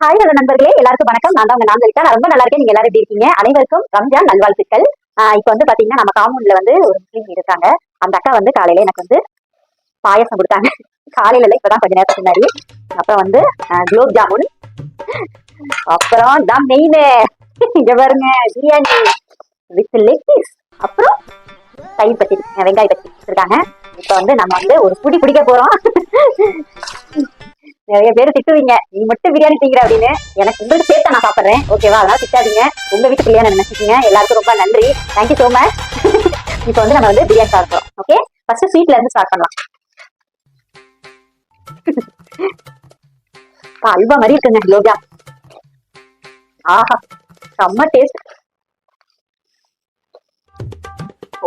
Hi hello நண்பர்களே. எல்லாருக்கும் வணக்கம். நான் தான் உங்க நான் இருக்கேன் ரொம்ப நல்லா இருக்கேன். நீங்க எல்லாரும் எப்படி இருக்கீங்க? அனைவருக்கும் ரம்ஜான் நல்வாழ்த்துக்கள். இப்போ வந்து பாத்தீங்கன்னா நம்ம காமூன்ல வந்து ஒரு முஸ்லீம் இருக்காங்க. அந்த அக்கா வந்து காலையில எனக்கு வந்து பாயசம் கொடுத்தாங்க. காலையில இல்லை இப்பதான் கொஞ்ச நேரத்துக்கு முன்னாடி. அப்புறம் வந்து குலோப் ஜாமுன். அப்புறம் தான் மெயின் இங்க பாருங்க பிரியாணி வித் லெக் பீஸ் அப்புறம் தயிர் பத்தி வெங்காய பத்தி இருக்காங்க இப்போ வந்து நம்ம வந்து ஒரு புடி பிடிக்க போறோம். நிறைய பேர் திட்டுவீங்க. நீ மட்டும் பிரியாணி திங்கிற அப்படின்னு எனக்கு உங்களுக்கு சேர்த்து நான் சாப்பிட்றேன். ஓகேவா அதனால திட்டாதீங்க. உங்க வீட்டு பிள்ளையா நினைச்சிக்கீங்க. எல்லாருக்கும் ரொம்ப நன்றி. தேங்க்யூ ஸோ மச் இப்போ வந்து நம்ம வந்து பிரியாணி சாப்பிடுறோம் ஓகே ஃபர்ஸ்ட் ஸ்வீட்ல இருந்து ஸ்டார்ட் பண்ணலாம். அல்வா மாதிரி இருக்குங்க குலோப்ஜாம். ஆஹா செம்ம டேஸ்ட்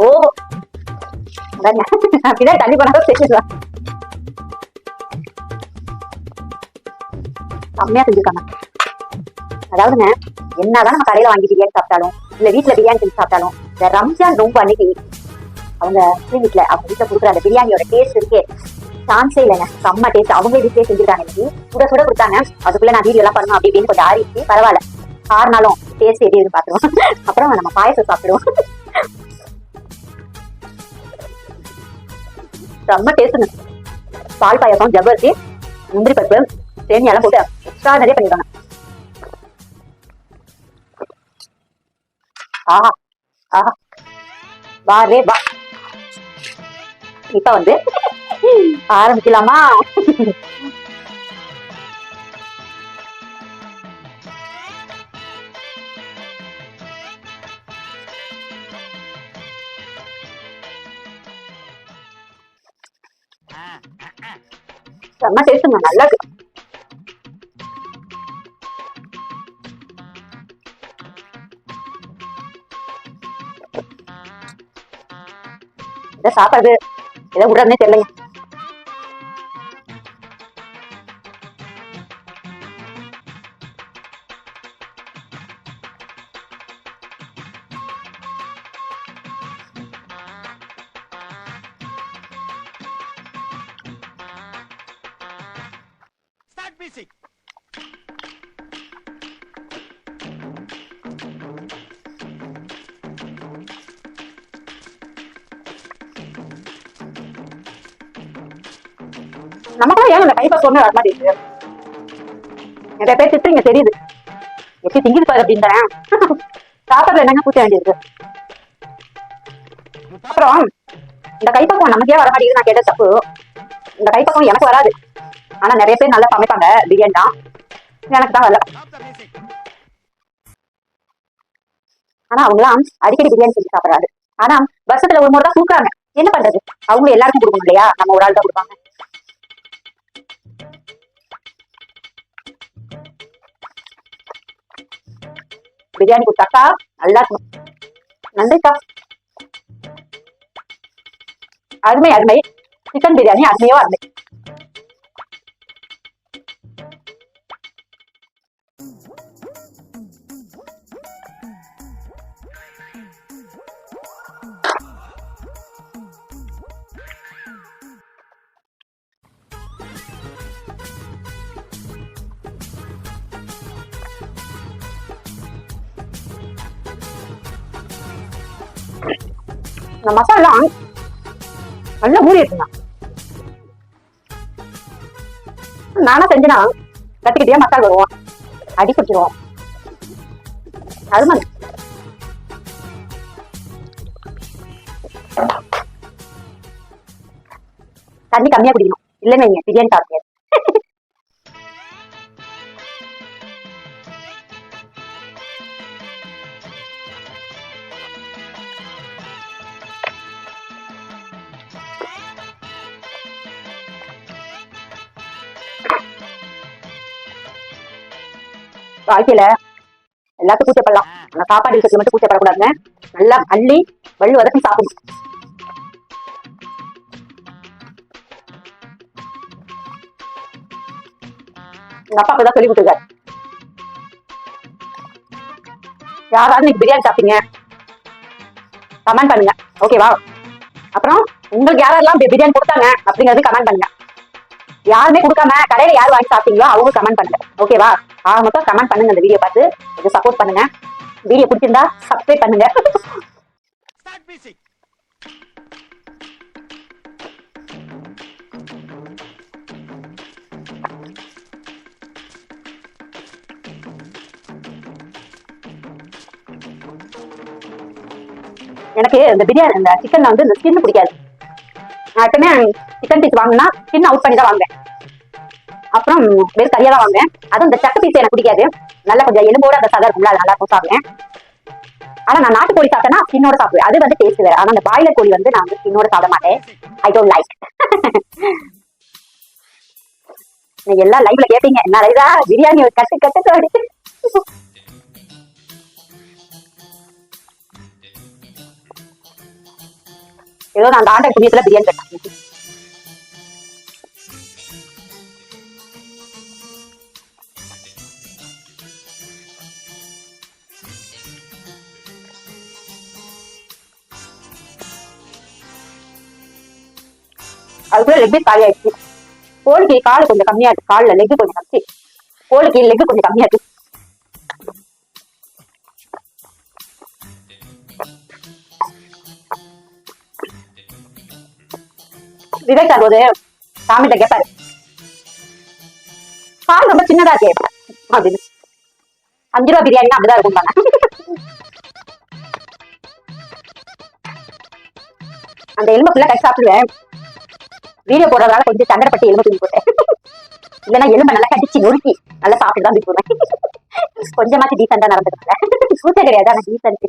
ஓ அப்படின்னா அப்படிதான் தள்ளி பண்ணாதான் தெரியுதா செம்மையா செஞ்சிருக்காங்க. அதாவதுங்க என்னதான் நம்ம கடையில வாங்கி பிரியாணி சாப்பிட்டாலும் இல்ல வீட்டுல பிரியாணி செஞ்சு சாப்பிட்டாலும் இந்த ரம்ஜான் ரொம்ப அன்னைக்கு அவங்க முஸ்லீம் அவங்க வீட்டுல கொடுக்குற அந்த பிரியாணியோட டேஸ்ட் இருக்கே சான்ஸே இல்லைங்க. செம்ம டேஸ்ட் அவங்க வீட்லயே செஞ்சிருக்காங்க இன்னைக்கு. சுட சுட கொடுத்தாங்க. அதுக்குள்ள நான் வீடியோ எல்லாம் பண்ணணும் அப்படி இப்படின்னு கொஞ்சம் ஆறிச்சு பரவாயில்ல. ஆறுனாலும் டேஸ்ட் எப்படி இருக்கு பாத்துருவோம் அப்புறம் நம்ம பாயசம் சாப்பிடுவோம். செம்ம டேஸ்ட்டுங்க பால் பாயசம் ஜவ்வரிசி முந்திரி பருப்பு தேனி எல்லாம் போட்டு எக்ஸ்ட்ரா நிறைய பண்ணிடுவாங்க ஆஹா ஆஹா. வா ரே வா. இப்ப வந்து ஆரம்பிக்கலாமா? செம்ம டேஸ்ட் நல்லா இருக்கு. சாப்பாடு. ஏதோ எதை விடுறதுனே தெரியலங்க Start music. நமக்கெல்லாம் ஏன் அந்த கைப்பா சொன்ன வர மாட்டேங்குது நிறைய பேர் திட்டுறீங்க தெரியுது. எப்படி திங்கிது பாரு அப்படின்னு தானே சாப்பிட்றது என்னங்க பூச்ச வேண்டியிருக்கு? அப்புறம் இந்த கைப்பக்கம் நமக்கே வர மாட்டேங்குது நான் கேட்ட தப்பு இந்த கைப்பக்கம் எனக்கு வராது. ஆனா நிறைய பேர் நல்லா சமைப்பாங்க. பிரியாணி தான். எனக்கு தான் வரல. ஆனா அவங்களாம் அடிக்கடி பிரியாணி செஞ்சு சாப்பிடறாரு ஆனா வருஷத்துல ஒரு முறை தான் கொடுக்குறாங்க என்ன பண்றது? அவங்க எல்லாருக்கும் கொடுக்கணும் இல்லையா? நம்ம ஒரு ஆள் தான் கொடுப்பாங்க. பிரியாணி கொடுத்தாக்கா நல்லா இருக்கும் நன்றிக்கா. அருமை அருமை. சிக்கன் பிரியாணி அருமையோ அருமை. இந்த மசாலா நல்லா ஊறி இருக்குங்க நானா செஞ்சனா கத்திக்கிட்டே மசாலா வருவோம் அடி பிடிச்சிருவோம் மாதிரி. தண்ணி கம்மியா குடிக்கணும். இல்லைன்னு நீங்க பிரியாணி சாப்பிட்டு வாழ்க்கையில எல்லாத்துக்கும் பண்ணலாம் ஆனா சாப்பாடு விஷயத்துல மட்டும் கூச்சப்படக்கூடாதுங்க நல்லா அள்ளி வள்ளு வதக்கி சாப்பிடணும். எங்க அப்பா அப்பதான் சொல்லி கொடுத்துருக்காரு. யாராவது இன்னைக்கு பிரியாணி சாப்பிட்டீங்க? கமெண்ட் பண்ணுங்க. ஓகேவா அப்புறம் உங்களுக்கு யாரெல்லாம் பிரியாணி கொடுத்தாங்க அப்படிங்கறது கமெண்ட் பண்ணுங்க. யாருமே கொடுக்காம கடையில யார் வாங்கி சாப்பிட்டீங்களோ அவங்க கமெண்ட் பண்ணுங்க. ஓகேவா அவங்க மட்டும் கமெண்ட் பண்ணுங்க இந்த வீடியோ பார்த்து. இது சப்போர்ட் பண்ணுங்க. வீடியோ பிடிச்சிருந்தா சப்ஸ்கிரைப் பண்ணுங்க. எனக்கு இந்த பிரியாணி இந்த சிக்கன்ல வந்து இந்த ஸ்கின் பிடிக்காது. நான் எப்பவுமே சிக்கன் பீஸ் வாங்கினா ஸ்கின் அவுட் பண்ணி தான் வாங்குவேன். அப்புறம் வெறும் கறியா தான் வாங்குவேன். அதுவும் இந்த சக்க பீஸ் எனக்கு பிடிக்காது. நல்லா கொஞ்சம் எலும்போட அந்த சதை இருக்கும்ல அது நல்லா இருக்கும் சாப்பிடுவேன். ஆனா நான் நாட்டுக்கோழி சாப்பிட்டேன்னா ஸ்கின்னோட சாப்பிடுவேன். அது வந்து டேஸ்ட் வேற. ஆனா அந்த பாய்லர் கோழி வந்து நான் வந்து ஸ்கின்னோட சாப்பிட மாட்டேன். ஐ டோன்ட் லைக் நீங்க எல்லாம் லைவ்ல கேப்பீங்க என்ன லைவா பிரியாணி கட்டு கட்டு தோடி ஏதோ நான் அந்த ஆண்டை புண்ணியத்துல பிரியாணி கட்டேன் அதுக்குள்ள லெக் காலி ஆயிடுச்சு கோழிக்கு கால் கொஞ்சம் கம்மியா இருக்கு. கால்ல லெக் கொஞ்சம் கம்மி கோழிக்கு லெக் கொஞ்சம் கம்மியா இருக்கு விவேக் சார் போது கேட்பாரு கால் ரொம்ப சின்னதா இருக்கு. அப்படின்னு. அஞ்சு ரூபா பிரியாணி அப்படிதான் இருக்கும் அந்த எலும்பு ஃபுல்லா கை சாப்பிடுவேன். வீடியோ போடுறதால கொஞ்சம் சங்கடப்பட்டு எலும்பு தூக்கி போட்டேன். இல்லைன்னா எலும்பை நல்லா கடிச்சு நொறுக்கி நல்லா சாப்பிட்டு தான் தூக்கி போடுவேன் கொஞ்சமாச்சு டீசெண்டா நடந்துக்கல கூச்ச கிடையாது ஆனா டீசெண்ட்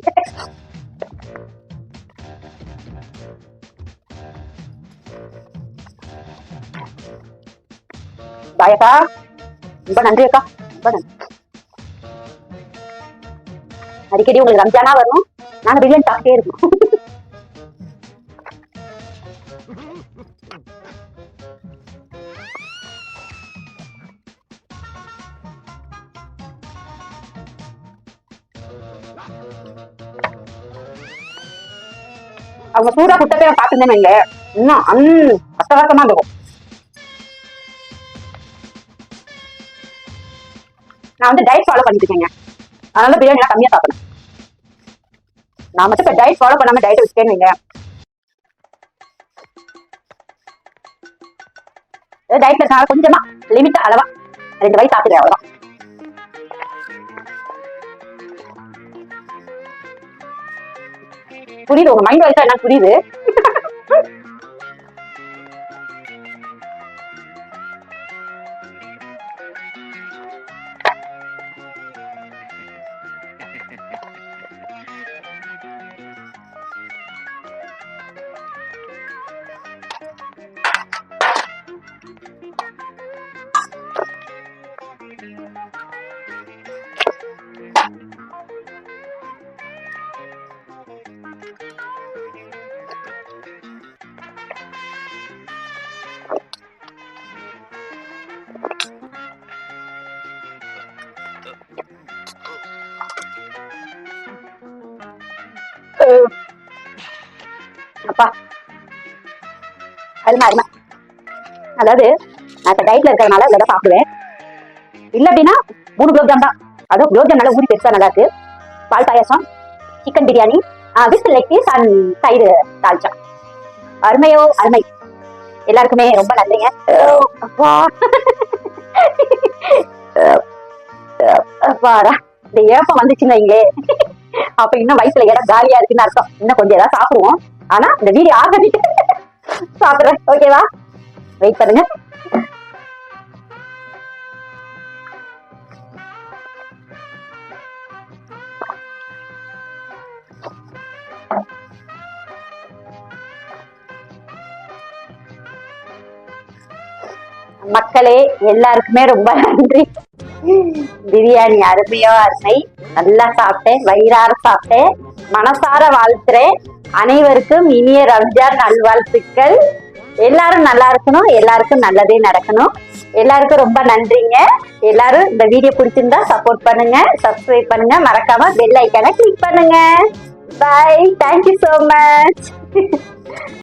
பாயக்கா ரொம்ப நன்றி அக்கா. ரொம்ப நன்றி. அடிக்கடி உங்களுக்கு ரம்ஜானா வரும். நாங்க பிரியாணி சாப்பிட்டே இருக்கோம். அவங்க சூடா குட்டத்தை சாப்பிட்டுருந்தேன் இன்னும் அந் அட்டகாசமா இருக்கும். நான் வந்து டயட் ஃபாலோ பண்ணிட்டு இருக்கேங்க. அதனால பிரியாணி எல்லாம் கம்மியா சாப்பிடணும். நான் மட்டும் இப்ப டயட் ஃபாலோ பண்ணாம டயட் வச்சுட்டேன்னு வைங்க. டயட்ல இருக்கனால கொஞ்சமா லிமிட் அளவா. ரெண்டு வயசு சாப்பிடுறேன் அவ்வளவுதான். புரியுது. உங்க மைண்ட் வாய்ஸா என்ன புரியுது? அருமை அருமை. அதாவது நான் இப்ப டயட்ல இருக்கிறதுனால இதை சாப்பிடுவேன். இல்ல அப்படின்னா மூணு குலோப்ஜாம் தான். அதுவும் குலோப்ஜாம் நல்லா ஊறி பெருசா நல்லா இருக்கு. பால் பாயாசம் chicken biryani with leg piece and தயிர் தால்ச்சா அருமையோ அருமை. எல்லாருக்குமே ரொம்ப நன்றிங்க. அப்பாடா. இந்த ஏப்பம் வந்துச்சுன்னு இங்கே அப்ப இன்னும் வயசுல இடம் காலியா இருக்குன்னு அர்த்தம். இன்னும் கொஞ்சம் ஏதாவது சாப்பிடுவோம். ஆனா இந்த வீடியோ ஆரம்பிச்சு சாப்பிடுறேன். ஓகேவா? வெயிட் பண்ணுங்க. மக்களே எல்லாருக்குமே ரொம்ப நன்றி. பிரியாணி அருமையோ அருமை. நல்லா சாப்பிட்டேன். வயிறார சாப்பிட்டேன். மனசார வாழ்த்துறேன். அனைவருக்கும் இனிய ரம்ஜான் நல்வாழ்த்துக்கள். எல்லாரும் நல்லா இருக்கணும் எல்லாருக்கும் நல்லதே நடக்கணும். எல்லாருக்கும் ரொம்ப நன்றிங்க. எல்லாரும் இந்த வீடியோ பிடிச்சிருந்தா சப்போர்ட் பண்ணுங்க சப்ஸ்கிரைப் பண்ணுங்க. மறக்காம பெல் ஐக்கான கிளிக் பண்ணுங்க. By thank you so much